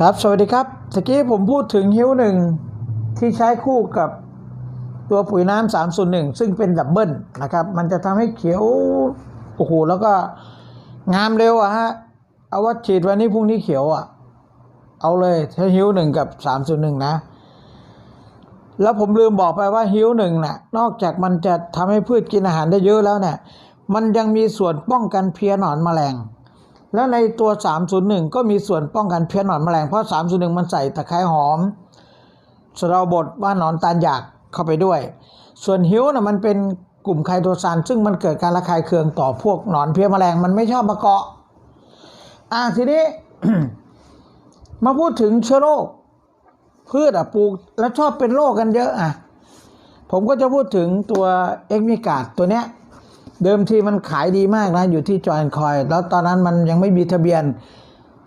ครับ สวัสดีครับตะกี้ผมพูดถึงฮิ้วหนึ่งที่ใช้คู่กับตัวปุ๋ยน้ำสามส่วนหนึ่งซึ่งเป็นดับเบิลนะครับ มันจะทำให้เขียว โอ้โห แล้วก็งามเร็วอะฮะ เอาว่าฉีดวันนี้พรุ่งนี้เขียวอะเอาเลยถ้าฮิ้วหนึ่งกับสามส่วนหนึ่งนะ แล้วผมลืมบอกไปว่าฮิ้วหนึ่งน่ะนอกจากมันจะทำให้พืชกินอาหารได้เยอะแล้วเนี่ยมันยังมีส่วนป้องกันเพี้ยหนอนแมลง แล้วในตัว 301 ก็มีส่วนป้องกันเพี้ยนหนอนแมลงเพราะ 301 มันใส่ตะไคร้หอมสะเดาบดว่าหนอนตาลอยากเข้าไปด้วย ส่วนหิวนะมันเป็นกลุ่มไคโตซานซึ่งมันเกิดการระคายเคืองต่อพวกหนอนเพี้ยแมลงมันไม่ชอบมาเกาะอะทีนี้ มาพูดถึงเชื้อโรคพืชอะปลูกแล้วชอบเป็นโรคกันเยอะอะผมก็จะพูดถึงตัวเอ็กมิกาดตัวเนี้ย เดิมทีมันขายดีมากนะ อยู่ที่จอยคอย แล้วตอนนั้นมันยังไม่มีทะเบียน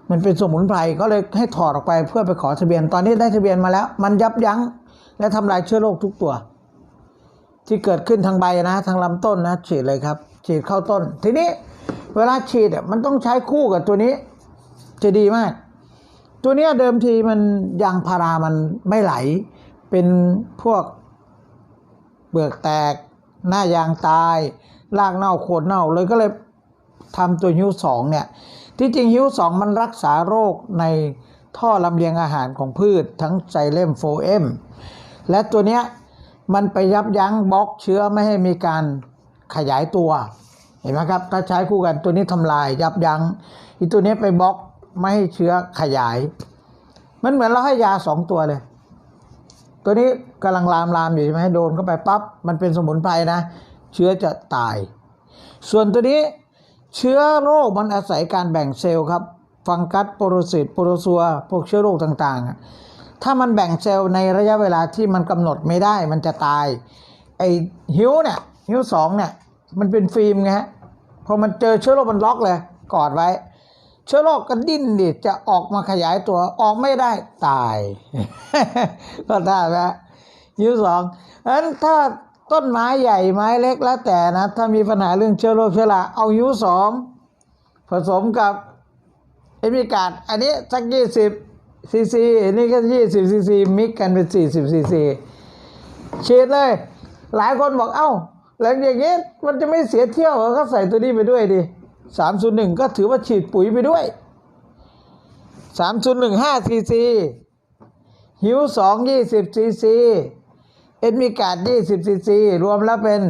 มันเป็นสมุนไพรก็เลยให้ถอดออกไปเพื่อไปขอทะเบียน ตอนนี้ได้ทะเบียนมาแล้ว มันยับยั้ง และทำลายเชื้อโรคทุกตัว ที่เกิดขึ้นทางใบนะ ทางลำต้นนะ ฉีดเลยครับ ฉีดเข้าต้น ทีนี้เวลาฉีดอะมันต้องใช้คู่กับตัวนี้ จะดีมาก ตัวนี้เดิมทีมันยางพารามันไม่ไหล เป็นพวกเปลือกแตกหน้ายางตาย รากเน่าโคนเน่าเลยก็เลยทำตัวฮิ้วสองเนี่ยที่จริงฮิ้วสองมันรักษาโรคในท่อลำเลียงอาหารของพืชทั้งไซเลมโฟเอมและตัวเนี้ยมันไปยับยั้งบล็อกเชื้อไม่ให้มีการขยายตัวเห็นไหมครับถ้าใช้คู่กันตัวนี้ทำลายยับยัง้งอีตัวนี้ไปบล็อกไม่ให้เชื้อขยาย มันเหมือนเราให้ยาสองตัวเลย ตัวนี้กำลังลามลามอยู่ใช่ไหมโดนเข้าไปปั๊บมันเป็นสมุนไพรนะ เชื้อจะตาย ส่วนตัวนี้เชื้อโรคมันอาศัยการแบ่งเซลล์ครับ ฟังกัสโปรสิตโปรซัวพวกเชื้อโรคต่างๆ ถ้ามันแบ่งเซลล์ในระยะเวลาที่มันกำหนดไม่ได้มันจะตาย ไอ้หิวเนี่ยหิวสองเนี่ยมันเป็นฟิล์มไงฮะพอมันเจอเชื้อโรคมันล็อกเลยกอดไว้ เชื้อโรคก็ดิ้นดิจะออกมาขยายตัวออกไม่ได้ตายก็ได้ไหมยิ้วสองฉะนั้นถ้า ต้นไม้ใหญ่ไม้เล็กแล้วแต่นะ ถ้ามีปัญหาเรื่องเชื้อโรคเชื้อราเอายิ้วสองผสมกับเอมิกาดอันนี้สักยี่สิบซีซีอันนี้ก็ยี่สิบซีซีมิกกันเป็นสี่สิบซีซีฉีดเลย หลายคนบอกเอ้าแล้วอย่างนี้มันจะไม่เสียเที่ยวก็ใส่ตัวนี้ไปด้วยดิสามศูนย์หนึ่งก็ถือว่าฉีดปุ๋ยไปด้วยสามศูนย์หนึ่งห้าซีซีหิวสองยี่สิบซีซี เอ็ดมีกาดยี่สิบซีซีรวมแล้วเป็น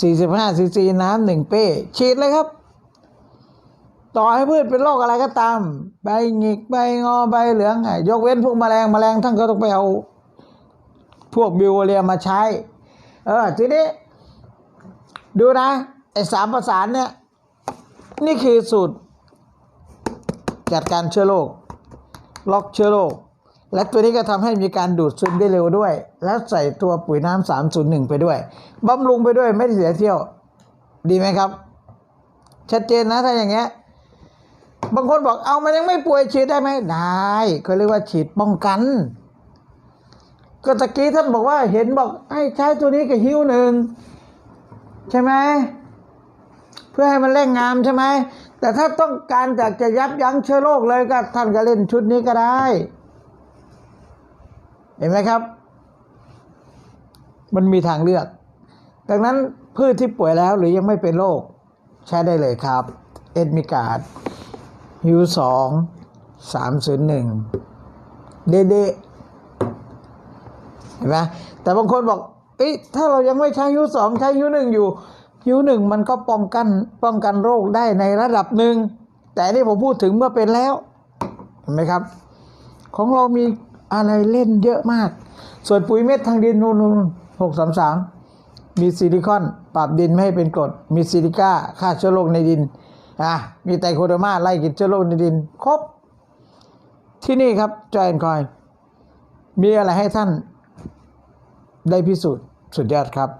สี่สิบห้าซีซีน้ำหนึ่งเป้ฉีดเลยครับ ต่อให้พืชเป็นโรคอะไรก็ตาม ใบหงิกใบงอใบเหลือง ยกเว้นพวกแมลงแมลงท่านก็ต้องไปเอา พวกบิวเรียมาใช้ เออทีนี้ ดูนะ ไอ้สามประสานเนี่ย นี่คือสูตร จัดการเชื้อโรคล็อกเชื้อโรค และตัวนี้ก็ทำให้มีการดูดซึมได้เร็วด้วย แล้วใส่ตัวปุ๋ยน้ำสามศูนย์หนึ่งไปด้วยบำรุงไปด้วยไม่เสียเที่ยว ดีไหมครับ ชัดเจนนะถ้าอย่างเงี้ยบางคนบอกเอามันยังไม่ป่วยฉีดได้ไหมได้เขาเรียกว่าฉีดป้องกัน ก็ตะกี้ท่านบอกว่าเห็นบอกให้ใช้ตัวนี้กับหิ้วหนึ่งใช่ไหมเพื่อให้มันเร่งงามใช่ไหมแต่ถ้าต้องการจากจะยับยั้งเชื้อโรคเลยก็ท่านก็เล่นชุดนี้ก็ได้ เห็นไหมครับ มันมีทางเลือก ดังนั้นพืชที่ป่วยแล้วหรือยังไม่เป็นโรคใช้ได้เลยครับ เอ็ดมิกาดฮิวสองสามศูนย์หนึ่งเดเดเห็นไหมแต่บางคนบอกเอ้ถ้าเรายังไม่ใช้ฮิวสองใช้ฮิวหนึ่งอยู่ฮิวหนึ่งมันก็ป้องกันป้องกันโรคได้ในระดับหนึ่งแต่นี่ผมพูดถึงเมื่อเป็นแล้ว เห็นไหมครับ ของเรามี อะไรเล่นเยอะมาก ส่วนปุ๋ยเม็ดทางดินนู่นนู่นหกสามสามมีซิลิคอน ปรับดินไม่ให้เป็นกรด มีซิลิก้าฆ่าเชื้อโรคในดินอะมีไตรโคเดอร์มาไล่กินเชื้อโรคในดิน ครบ ที่นี่ครับจอยแอนคอย มีอะไรให้ท่านได้พิสูจน์สุดยอดครับ